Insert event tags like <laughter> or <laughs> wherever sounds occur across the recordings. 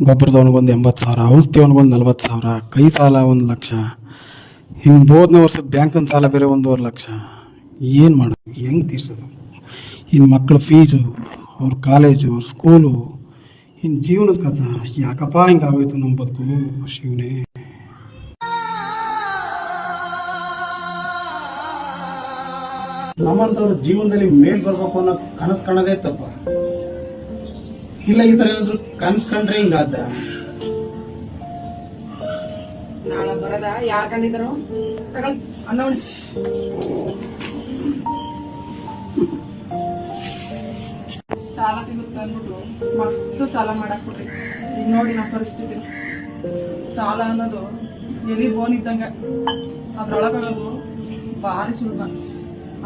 ಗೊಬ್ಬರದವನಿಗೊಂದು ಎಂಬತ್ತು ಸಾವಿರ ಔಷಧಿ ಅವನಿಗೊಂದು ನಲ್ವತ್ತು ಸಾವಿರ, ಕೈ ಸಾಲ ಒಂದು ಲಕ್ಷ, ಹಿಂಗೆ ಹೋದನೇ ವರ್ಷದ ಬ್ಯಾಂಕಿನ ಸಾಲ ಬೇರೆ ಒಂದೂವರೆ ಲಕ್ಷ. ಏನು ಮಾಡೋದು? ಹೆಂಗೆ ತೀರ್ಸೋದು? ಇನ್ನು ಮಕ್ಕಳ ಫೀಸು, ಅವ್ರ ಕಾಲೇಜು, ಅವ್ರ ಸ್ಕೂಲು ಇನ್ನು ಜೀವನದ ಕಥ. ಯಾಕಪ್ಪ ಹಿಂಗಾಗೋಯ್ತು ನಮ್ಮ ಬದುಕು ಶಿವನೇ? ನಮ್ಮಂಥವ್ರ ಜೀವನದಲ್ಲಿ ಮೇಲ್ ಬರ್ಬೇಕು ಅನ್ನೋ ಕನಸು ಕಾಣೋದೇ ತಪ್ಪ. ಇಲ್ಲ, ಈ ತರ ಏನಾದ್ರು ಕನಸು ಕಂಡ್ರೆ ಹಿಂಗಾದ. ನಾಳೆ ಬರದ? ಯಾರ್ ಕಂಡಿದ್ರು ತಗೊಳ್ಳಿ, ಅನ್ನ. ಸಾಲ ಸಿಗುತ್ತೆ ಅಂದ್ಬಿಟ್ಟು ಮಸ್ತ್ ಸಾಲ ಮಾಡಕ್ ಬಿಡ್ರಿ ಈಗ ನೋಡಿ ನಮ್ಮ ಪರಿಸ್ಥಿತಿ. ಸಾಲ ಅನ್ನೋದು ಎಲ್ಲಿ ಬೋನ್ ಇದ್ದಂಗ. ಅದ್ರೊಳಗೋದು ಭಾರಿ ಸುಲಭ.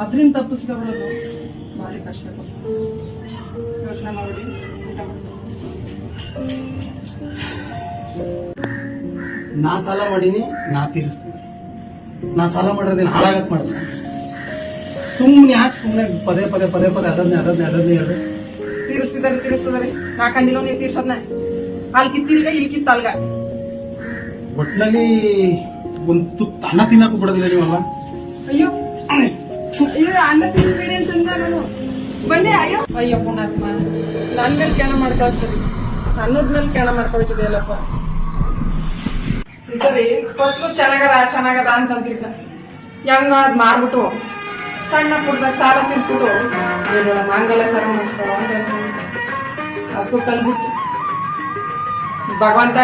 ಅದ್ರಿಂದ ತಪ್ಪಿಸ್ಕೊಬರೋದು ಭಾರಿ ಕಷ್ಟ. ಮಾಡಿ ಮಾಡಿ. ನಾ ಸಾಲ ಮಾಡೀನಿ ನಾ ತೀರಿಸ್ತೀನಿ. ನಾ ಸಾಲ ಮಾಡಿರೋದೇನು ಹಾಳಾಗತ್ ಮಾಡಿಲ್ಲ ಸುಮ್ಮನೆ ಯಾಕೆ ಸುಮ್ಮನೆ ಪದೇ ಪದೇ ಪದೇ ಪದೇ ಅದನ್ನೇ ಅದನ್ನೇ ಅದನ್ನೇ ಹೇಳಿ ತೀರಿಸ್ತಿದ್ದಾರೆ ತೀರಿಸ್ತಿದಾರೆ. ನಾ ಕಂಡಿಲ್ಲ ನೀವು ತೀರ್ಸದ್ನ? ಅಲ್ಲಿ ಕಿತ್ತಿಲ್ಗ ಇಲ್ಲಿ ಕಿತ್ತಲ್ಗ ಒಟ್ನಲ್ಲಿ ಒಂದು ತುತ್ತ ಅನ್ನ ತಿನ್ನಕ್ಕೂ ಬಿಡೋದಿಲ್ಲ ನೀವಲ್ಲ ಅಯ್ಯೋ ಅಯ್ಯೋ ಅನ್ನ ತಿನ್ಬೇಡಿ ಅಂತಂದ ನಾನು. ಬನ್ನಿ, ಅಯ್ಯೋ. ಅಯ್ಯೋ ಪುಣಾತ್ಮ ನನ್ನ ಮೇಲೆ ಕೇಣ ಮಾಡ್ಕಳ್ಸರಿ ಅನ್ನದ ಮೇಲೆ ಕೇಣ ಮಾಡ್ಕೊಳ್ತಿದೆಯಲ್ಲಪ್ಪ. ಸರಿ ಫಸ್ಲು ಚೆನ್ನಾಗದ ಚೆನ್ನಾಗದ ಅಂತಂತಿದ್ದ. ಹೆಂಗ ಅದ್ ಮಾರ್ಬಿಟ್ಟು, ಸಣ್ಣ ಪುಟ್ಟದಾಗ ಸಾಲ ತೀರ್ಸ್ಬಿಟ್ಟು ಮಾಂಗಲ್ಯ ಸರ ಮಾಡಿಸ್ಕೊಳ್ಳೋ ಅಂತ ಅದಕ್ಕೂ ಕಲ್ಬಿತ್ತು ಭಗವಂತ,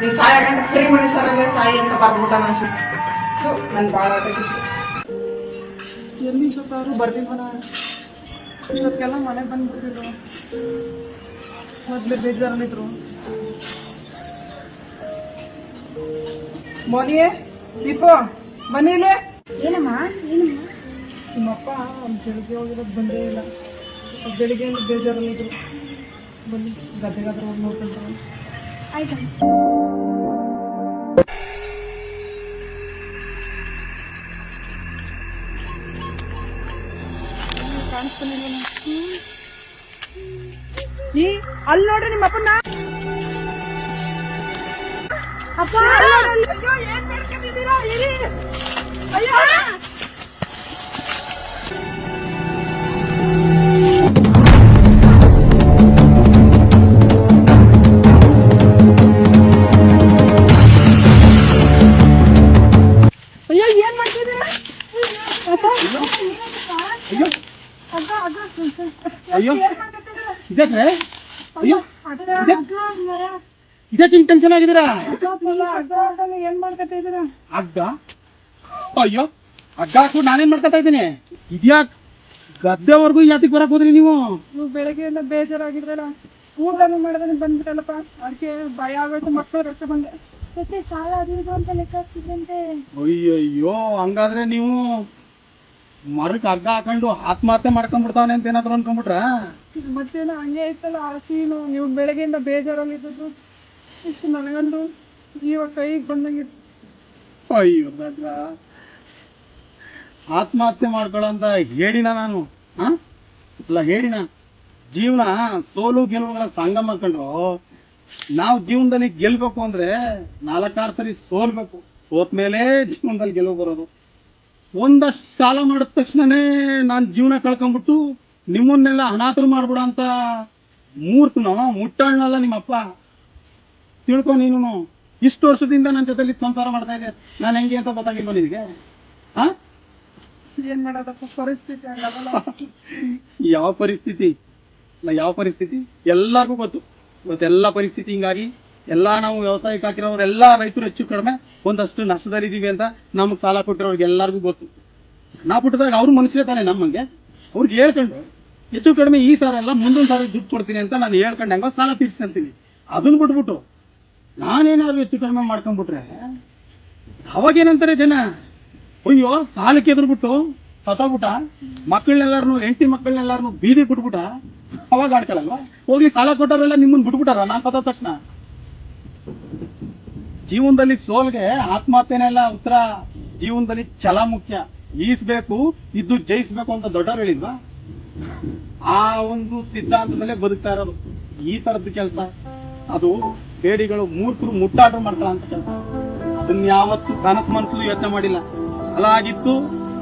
ನೀ ಸಾಯ ಗಂಟ ಕರಿ ಮನೆ ಸರಲ್ಲೇ ಸಾಯಿ ಅಂತ ಬರ್ಬಿಟ್ಟ ಅನ್ಸುತ್ತೆ ಸೊ ನನ್ ಬಾಳ ಇಷ್ಟ ಎಲ್ಲಿ ಅವರು ಬರ್ಲಿಲ್ವನ ಇಷ್ಟೊತ್ತಿಗೆಲ್ಲ ಮನೆಗೆ ಬಂದ್ಬಿಡ್ತಿದ್ರು ಮೊದ್ಲು ಬೇಜಾರಲ್ಲಿದ್ರು ಮೋದಿಯೇ ದೀಪು ದೀಪ ಇಲ್ಲಿ. ಏನಮ್ಮ ಏನಮ್ಮ? ನಿಮ್ಮಪ್ಪ ಬೆಳಿಗ್ಗೆ ಹೋಗಿರೋದು ಬಂದೇ ಇಲ್ಲ. ಬೆಳಿಗ್ಗೆ ಬೇಜಾರಲ್ಲಿದ್ರು ಬನ್ನಿ ಗದ್ದೆಗಾದ್ರೂ ಹೋಗಿ ನೋಡ್ಕೊಂತಾರೆ ಆಯ್ತಮ್ಮ. ಈ ಅಲ್ಲಿ ನೋಡ್ರಿ ನಿಮ್ಮ ಅಪ್ಪನ ಅಪ್ಪ ಅಯ್ಯೋ ಏನ್ ಮಾಡ್ಕೊಂಡಿದ್ದೀರಾ? ಇರಿ. ಅಯ್ಯೋ ಅಯ್ಯೋ <laughs> ಅಯ್ಯೋ. ಇದಕ್ಕೆ ಅಯ್ಯೋ. ಅಗ್ಗ ಇದೆ- ಅಗ್ಗ ಮರ. ಇದಕ್ಕೆ ಹಿಂಗ್ ಟೆನ್ಷನ್ ಆಗಿದ್ದೀರಾ? ಏನ್ ಮಾಡ್ಕೊತಿದ್ದೀರಾ ಹಗ್ಗ ಅಯ್ಯೋ. ಹಗ್ಗ ಹಾಕ್ಬಿಟ್ಟು ನಾನೇನ್ ಮಾಡ್ಕೊತಾ ಇದ್ದೀನಿ? ಇದ್ಯಾಕ್ ಗದ್ದೆವರೆಗೂ ಯಾತಿಗೆ ಬರಕ್ ಹೋದ್ರಿ ನೀವು? ನೀವು ಬೆಳಗ್ಗೆಯಿಂದ ಬೇಜಾರಾಗಿದ್ರಲ್ಲ ಊಟನೂ ಮಾಡಿದ್ರೆ ಬಂದ್ಬಿಟ್ಟಲ್ಲಪ್ಪ. ಅದಕ್ಕೆ ಭಯ ಆಗೋಯ್ತು ಮಕ್ಕಳು ರೊಕ್ಕ ಬಂದೆ. ಜೊತೆ ಸಾಲ ಅದು ಅಂತ ಲೆಕ್ಕ ಅಯ್ಯಯ್ಯೋ ಹಂಗಾದ್ರೆ ನೀವು ಮರಕ್ ಹಗ್ಗ ಹಾಕೊಂಡು ಆತ್ಮಹತ್ಯೆ ಮಾಡ್ಕೊಂಡ್ಬಿಡ್ತಾವನೆ ಅಂತ ಏನಾದ್ರು ಅನ್ಕೊಂಡ್ಬಿಟ್ರ? ಮತ್ತೇನೋ ಹಂಗೆ ಇತ್ತಲ್ಲ ಆ ಸೀನು ನೀವು ಬೆಳಗ್ಗೆಯಿಂದ ಬೇಜಾರಲ್ಲಿದ್ದು ಇಷ್ಟು ನನಗಂದು ಜೀವ ಕೈಗೆ ಬಂದಂಗೆ ಅಯ್ಯೋ ದಡ್ಡ. ಆತ್ಮಹತ್ಯೆ ಮಾಡ್ಕೊಳ್ಳೋಂತ ಹೇಳಿನ ನಾನು? ಆ? ಅಲ್ಲ ಹೇಳಿನ? ಜೀವನ ಸೋಲು ಗೆಲುವುಗಳ ಸಂಗಮ ಮಾಡ್ಕೊಂಡು ನಾವು ಜೀವನದಲ್ಲಿ ಗೆಲ್ಬೇಕು ಅಂದ್ರೆ ನಾಲ್ಕಾರು ಸರಿ ಸೋಲ್ಬೇಕು. ಸೋತ್ ಮೇಲೆ ಜೀವನದಲ್ಲಿ ಗೆಲುವು ಬರೋದು. ಒಂದಷ್ಟು ಸಾಲ ಮಾಡಿದ ತಕ್ಷಣನೇ ನಾನು ಜೀವನ ಕಳ್ಕೊಂಡ್ಬಿಟ್ಟು ನಿಮ್ಮನ್ನೆಲ್ಲ ಅನಾಥರು ಮಾಡ್ಬಿಡ ಅಂತ ಮೂರ್ತನೋ ಮುಟ್ಟಣ್ಣಲ್ಲ ನಿಮ್ಮಪ್ಪ. ತಿಳ್ಕೊ ನೀನು. ಇಷ್ಟು ವರ್ಷದಿಂದ ನನ್ನ ಜೊತೆಲಿ ಸಂಸಾರ ಮಾಡ್ತಾ ಇದ್ದೆ. ನಾನು ಹೆಂಗೆ ಅಂತ ಗೊತ್ತಾಗಿಲ್ವ ನಿನಗೆ? ಹಾ ಏನ್ ಮಾಡೋದಪ್ಪ? ಪರಿಸ್ಥಿತಿ ಯಾವ ಪರಿಸ್ಥಿತಿ? ಇಲ್ಲ ಯಾವ ಪರಿಸ್ಥಿತಿ? ಎಲ್ಲರಿಗೂ ಗೊತ್ತು. ಇವತ್ತೆಲ್ಲ ಪರಿಸ್ಥಿತಿ ಹಿಂಗಾಗಿ ಎಲ್ಲಾ ನಾವು ವ್ಯವಸಾಯಕ್ಕೆ ಹಾಕಿರೋರೆಲ್ಲ ರೈತರು ಹೆಚ್ಚು ಕಡಿಮೆ, ಒಂದಷ್ಟು ನಷ್ಟದಲ್ಲಿದ್ದೀವಿ ಅಂತ ನಮಗೆ ಸಾಲ ಕೊಟ್ಟಿರೋರಿಗೆ ಎಲ್ಲರಿಗೂ ಗೊತ್ತು. ನಾ ಪುಟ್ಟದಾಗ ಅವ್ರು ಮನುಷ್ಯರೇ ತಾನೆ ನಮ್ಮಂಗೆ ಅವ್ರಿಗೆ ಹೇಳ್ಕೊಂಡು, ಹೆಚ್ಚು ಕಡಿಮೆ ಈ ಸಾರ ಎಲ್ಲ ಮುಂದೊಂದು ಸಾರಿ ದುಡ್ಡು ಕೊಡ್ತೀನಿ ಅಂತ ನಾನು ಹೇಳ್ಕೊಂಡು ಹೆಂಗೋ ಸಾಲ ತೀರ್ಸ್ಕೊಂತೀನಿ ಅದನ್ನ ಬಿಟ್ಬಿಟ್ಟು, ನಾನೇನಾದ್ರು ಹೆಚ್ಚು ಕಡಿಮೆ ಮಾಡ್ಕೊಂಡ್ಬಿಟ್ರೆ, ಅವಾಗೇನಂತಾರೆ ಜನ? ಅಯ್ಯೋ, ಸಾಲಕ್ಕೆ ಎದುರ್ಬಿಟ್ಟು ಸತ್ತೋಗ್ಬಿಟ್ಟ? ಮಕ್ಕಳನ್ನೆಲ್ಲಾರು ಹೆಂಡತಿ ಮಕ್ಕಳನ್ನೆಲ್ಲಾರು ಬೀದಿ ಬಿಟ್ಬಿಟ್ಟ? ಅವಾಗ ಆಡ್ಕೊಳಲ್ವಾ? ಹೋಗ್ಲಿ, ಸಾಲ ಕೊಟ್ಟವರೆಲ್ಲ ನಿಮ್ಮನ್ನು ಬಿಟ್ಬಿಟ್ಟಾರ? ನಾನು ಸತ್ತ ತಕ್ಷಣ. ಜೀವನದಲ್ಲಿ ಸೋಲ್ಗೆ ಆತ್ಮಹತ್ಯೆನೆಲ್ಲ ಉತ್ತರ ಜೀವನದಲ್ಲಿ ಛಲ ಮುಖ್ಯ ಈಸ್ಬೇಕು, ಇದ್ದು ಜಯಿಸ್ಬೇಕು ಅಂತ ದೊಡ್ಡವ್ರು ಹೇಳಿದ್ವಾ ಆ ಒಂದು ಸಿದ್ಧಾಂತದಲ್ಲೇ ಬದುಕ್ತಾ ಇರೋದು. ಈ ತರದ್ದು ಕೆಲಸ. ಅದು ಬೇಡಿಗಳು ಮೂರ್ಖರು ಮುಟ್ಟಾಟ ಮಾಡ್ತಾರ ಅಂತ ಕೆಲಸ. ಅದನ್ನ ಯಾವತ್ತು ಕನಸು ಮನಸ್ಸು ಯೋಚನೆ ಮಾಡಿಲ್ಲ. ಅಲ್ಲ ಆಗಿತ್ತು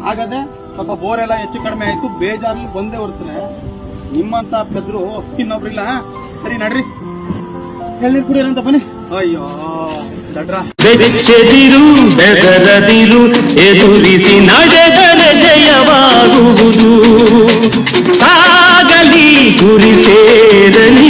ಆಗದೆ ಸ್ವಲ್ಪ ಬೋರ್ ಎಲ್ಲ ಹೆಚ್ಚು ಕಡಿಮೆ ಆಯ್ತು ಬೇಜಾರಲ್ಲಿ ಬಂದೇ ಹೊರ್ತಾರೆ ನಿಮ್ಮಂತ ಪೆದ್ರು ಇನ್ನೊಬ್ರಿಲ್ಲ. ಸರಿ ನಡ್ರಿ. ಹೇಳಿ ಕುಡಿಯೋಣ ಅಂತ ಬನ್ನಿ. ಅಯ್ಯೋ. ಬೆಚ್ಚೆದಿರು ಬೆದರದಿರು ಎದುರಿಸಿ ನಡೆದರೆ ಜಯವಾಗುವುದು ಸಾಗಲಿ ಗುರಿ ಸೇರಲಿ